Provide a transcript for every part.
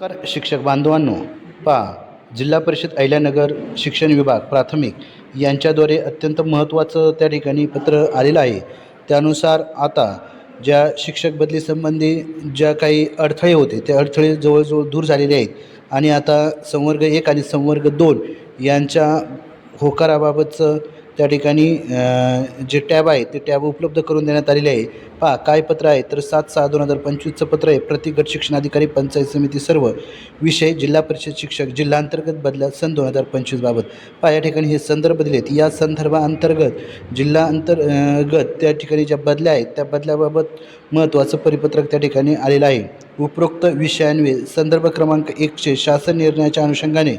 नमस्कार शिक्षक बांधवांनो. पा जिल्हा परिषद अहिल्यानगर शिक्षण विभाग प्राथमिक यांच्याद्वारे अत्यंत महत्त्वाचं त्या ठिकाणी पत्र आलेलं आहे. त्यानुसार आता ज्या शिक्षक बदलीसंबंधी ज्या काही अडथळे होते ते अडथळे जवळजवळ दूर झालेले आहेत. आणि आता संवर्ग एक आणि संवर्ग दोन यांच्या होकाराबाबतचं त्या ठिकाणी जे टॅब आहे ते टॅब उपलब्ध करून देण्यात आलेले आहे. पहा काय पत्र आहे? तर सात सहा दोन हजार पंचवीसचं पत्र आहे. प्रति गट शिक्षणाधिकारी पंचायत समिती सर्व. विषय जिल्हा परिषद शिक्षक जिल्हांतर्गत बदला सन दोन हजार पंचवीसबाबत पहा या ठिकाणी हे संदर्भ दिले आहेत. या संदर्भाअंतर्गत जिल्हा अंतर्गत त्या ठिकाणी ज्या बदल्या आहेत त्या बदल्याबाबत महत्त्वाचं परिपत्रक त्या ठिकाणी आलेलं आहे. उपरोक्त विषयान्वे संदर्भ क्रमांक एकशे शासन निर्णयाच्या अनुषंगाने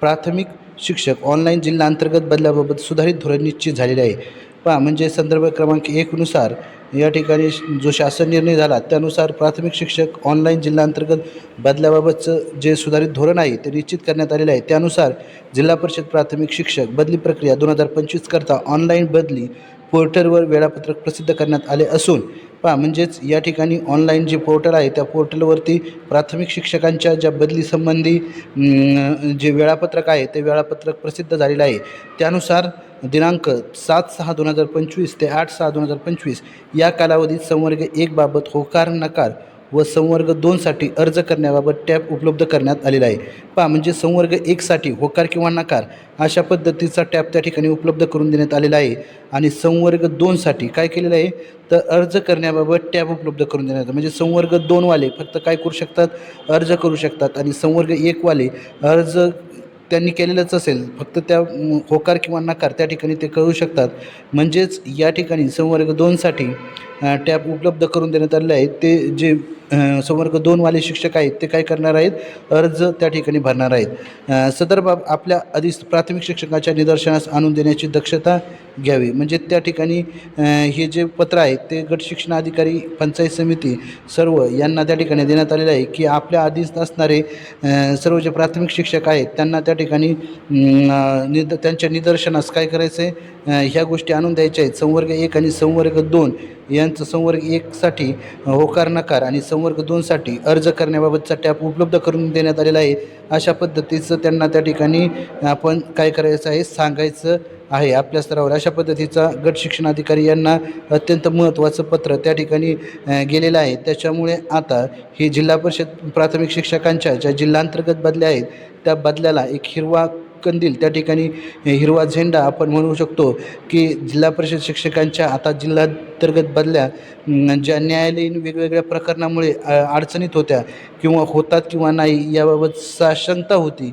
प्राथमिक शिक्षक ऑनलाईन जिल्हा अंतर्गत बदलाबाबत सुधारित धोरण निश्चित झालेले आहे. पहा म्हणजे संदर्भ क्रमांक एकनुसार या ठिकाणी जो शासन निर्णय झाला त्यानुसार प्राथमिक शिक्षक ऑनलाईन जिल्हाअंतर्गत बदल्याबाबतचं जे सुधारित धोरण आहे ते निश्चित करण्यात आलेलं आहे. त्यानुसार जिल्हा परिषद प्राथमिक शिक्षक बदली प्रक्रिया दोन हजार पंचवीस करता ऑनलाईन बदली पोर्टलवर वेळापत्रक प्रसिद्ध करण्यात आले असून पहा म्हणजेच या ठिकाणी ऑनलाईन जे पोर्टल आहे त्या पोर्टलवरती प्राथमिक शिक्षकांच्या ज्या बदलीसंबंधी जे वेळापत्रक आहे ते वेळापत्रक प्रसिद्ध झालेलं आहे. त्यानुसार दिनांक सात सहा दोन हजार पंचवीस ते आठ सहा दोन हजार पंचवीस या कालावधीत संवर्ग एक बाबत होकार नकार व संवर्ग दोनसाठी अर्ज करण्याबाबत टॅब उपलब्ध करण्यात आलेला आहे. पहा म्हणजे संवर्ग एकसाठी होकार किंवा नकार अशा पद्धतीचा टॅब त्या ठिकाणी उपलब्ध करून देण्यात आलेला आहे. आणि संवर्ग दोनसाठी काय केलेलं आहे? तर अर्ज करण्याबाबत टॅब उपलब्ध करून देण्यात म्हणजे संवर्ग दोनवाले फक्त काय करू शकतात? अर्ज करू शकतात. आणि संवर्ग एकवाले अर्ज त्यांनी केलेलंच असेल फक्त त्या होकार किंवा नकार त्या ठिकाणी ते कळू शकतात. म्हणजेच या ठिकाणी संवर्ग दोनसाठी टॅब उपलब्ध करून देण्यात आलेले आहेत. ते जे संवर्ग दोनवाले शिक्षक आहेत ते काय करणार आहेत? अर्ज त्या ठिकाणी भरणार आहेत. सदर बाब आपल्या आधी प्राथमिक शिक्षकाच्या निदर्शनास आणून देण्याची दक्षता घ्यावी. म्हणजे त्या ठिकाणी हे जे पत्र आहे ते गट शिक्षणाधिकारी पंचायत समिती सर्व यांना त्या ठिकाणी देण्यात आलेलं आहे की आपल्या आधीच असणारे सर्व जे प्राथमिक शिक्षक आहेत त्यांना त्या ठिकाणी निद त्यांच्या निदर्शनास काय करायचं आहे ह्या गोष्टी आणून द्यायच्या आहेत. संवर्ग एक आणि संवर्ग दोन यांचं संवर्ग एकसाठी होकार नकार आणि संवर्ग दोनसाठी अर्ज करण्याबाबतचा टॅप उपलब्ध करून देण्यात आलेला आहे. अशा पद्धतीचं त्यांना त्या ठिकाणी आपण काय करायचं आहे? सांगायचं आहे. आपल्या स्तरावर अशा पद्धतीचा गट शिक्षणाधिकारी यांना अत्यंत महत्त्वाचं पत्र त्या ठिकाणी गेलेलं आहे. त्याच्यामुळे आता ही जिल्हा परिषद प्राथमिक शिक्षकांच्या ज्या जिल्हांतर्गत बदल्या आहेत त्या बदल्याला एक हिरवा कंदील त्या ठिकाणी हिरवा झेंडा आपण म्हणू शकतो की जिल्हा परिषद शिक्षकांच्या आता जिल्हांतर्गत बदल्या ज्या न्यायालयीन वेगवेगळ्या प्रकरणामुळे अडचणीत होत्या किंवा होतात किंवा नाही याबाबत साशंकता होती.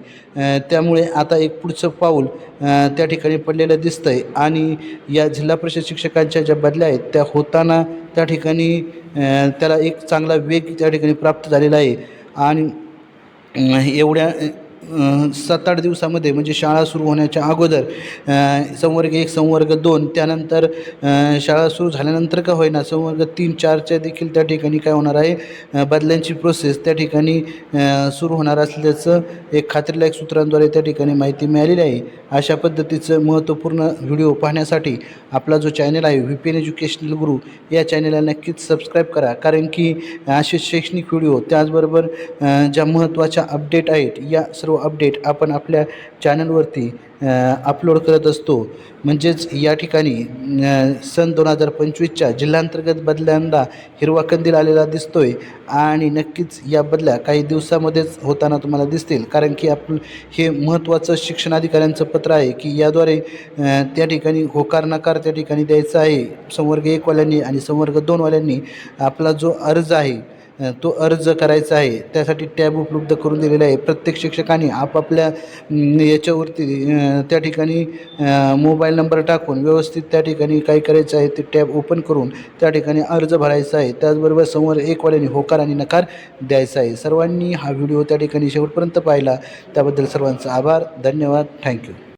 त्यामुळे आता एक पुढचं पाऊल त्या ठिकाणी पडलेलं दिसतं आहे आणि या जिल्हा परिषद शिक्षकांच्या ज्या बदल्या आहेत त्या होताना त्या ठिकाणी त्याला एक चांगला वेग त्या ठिकाणी प्राप्त झालेला आहे. आणि एवढ्या सात आठ दिवसामध्ये म्हणजे शाळा सुरू होण्याच्या अगोदर संवर्ग एक संवर्ग दोन त्यानंतर शाळा सुरू झाल्यानंतर का होईना संवर्ग तीन चारच्या देखील त्या ठिकाणी काय होणार आहे बदल्यांची प्रोसेस त्या ठिकाणी सुरू होणार असल्याचं एक खात्रीलायक सूत्रांद्वारे त्या ठिकाणी माहिती मिळालेली आहे. अशा पद्धतीचं महत्त्वपूर्ण व्हिडिओ पाहण्यासाठी आपला जो चॅनल आहे व्ही पी एन एज्युकेशनल गुरु या चॅनलला नक्कीच सबस्क्राईब करा. कारण की असे शैक्षणिक व्हिडिओ त्याचबरोबर ज्या महत्त्वाच्या अपडेट आहेत या सर्व अपडेट आपण आपल्या चॅनलवरती अपलोड करत असतो. म्हणजेच या ठिकाणी सन दोन हजार पंचवीसच्या जिल्हांतर्गत बदल्यांदा हिरवा कंदील आलेला दिसतोय आणि नक्कीच या बदल्या काही दिवसामध्येच होताना तुम्हाला दिसतील. कारण की आप हे महत्त्वाचं शिक्षणाधिकाऱ्यांचं पत्र आहे की याद्वारे त्या ठिकाणी होकार नकार त्या ठिकाणी द्यायचा आहे. संवर्ग एकवाल्यांनी आणि संवर्ग दोनवाल्यांनी आपला जो अर्ज आहे तो अर्ज करायचा आहे. त्यासाठी टॅब उपलब्ध करून दिलेला आहे. प्रत्येक शिक्षकाने आपापल्या याच्यावरती त्या ठिकाणी मोबाईल नंबर टाकून व्यवस्थित त्या ठिकाणी काय करायचं आहे ते टॅब ओपन करून त्या ठिकाणी अर्ज भरायचा आहे. त्याचबरोबर समोर एकवाल्याने होकार आणि नकार द्यायचा आहे. सर्वांनी हा व्हिडिओ त्या ठिकाणी शेवटपर्यंत पाहिला. त्याबद्दल सर्वांचा आभार. धन्यवाद. थँक्यू.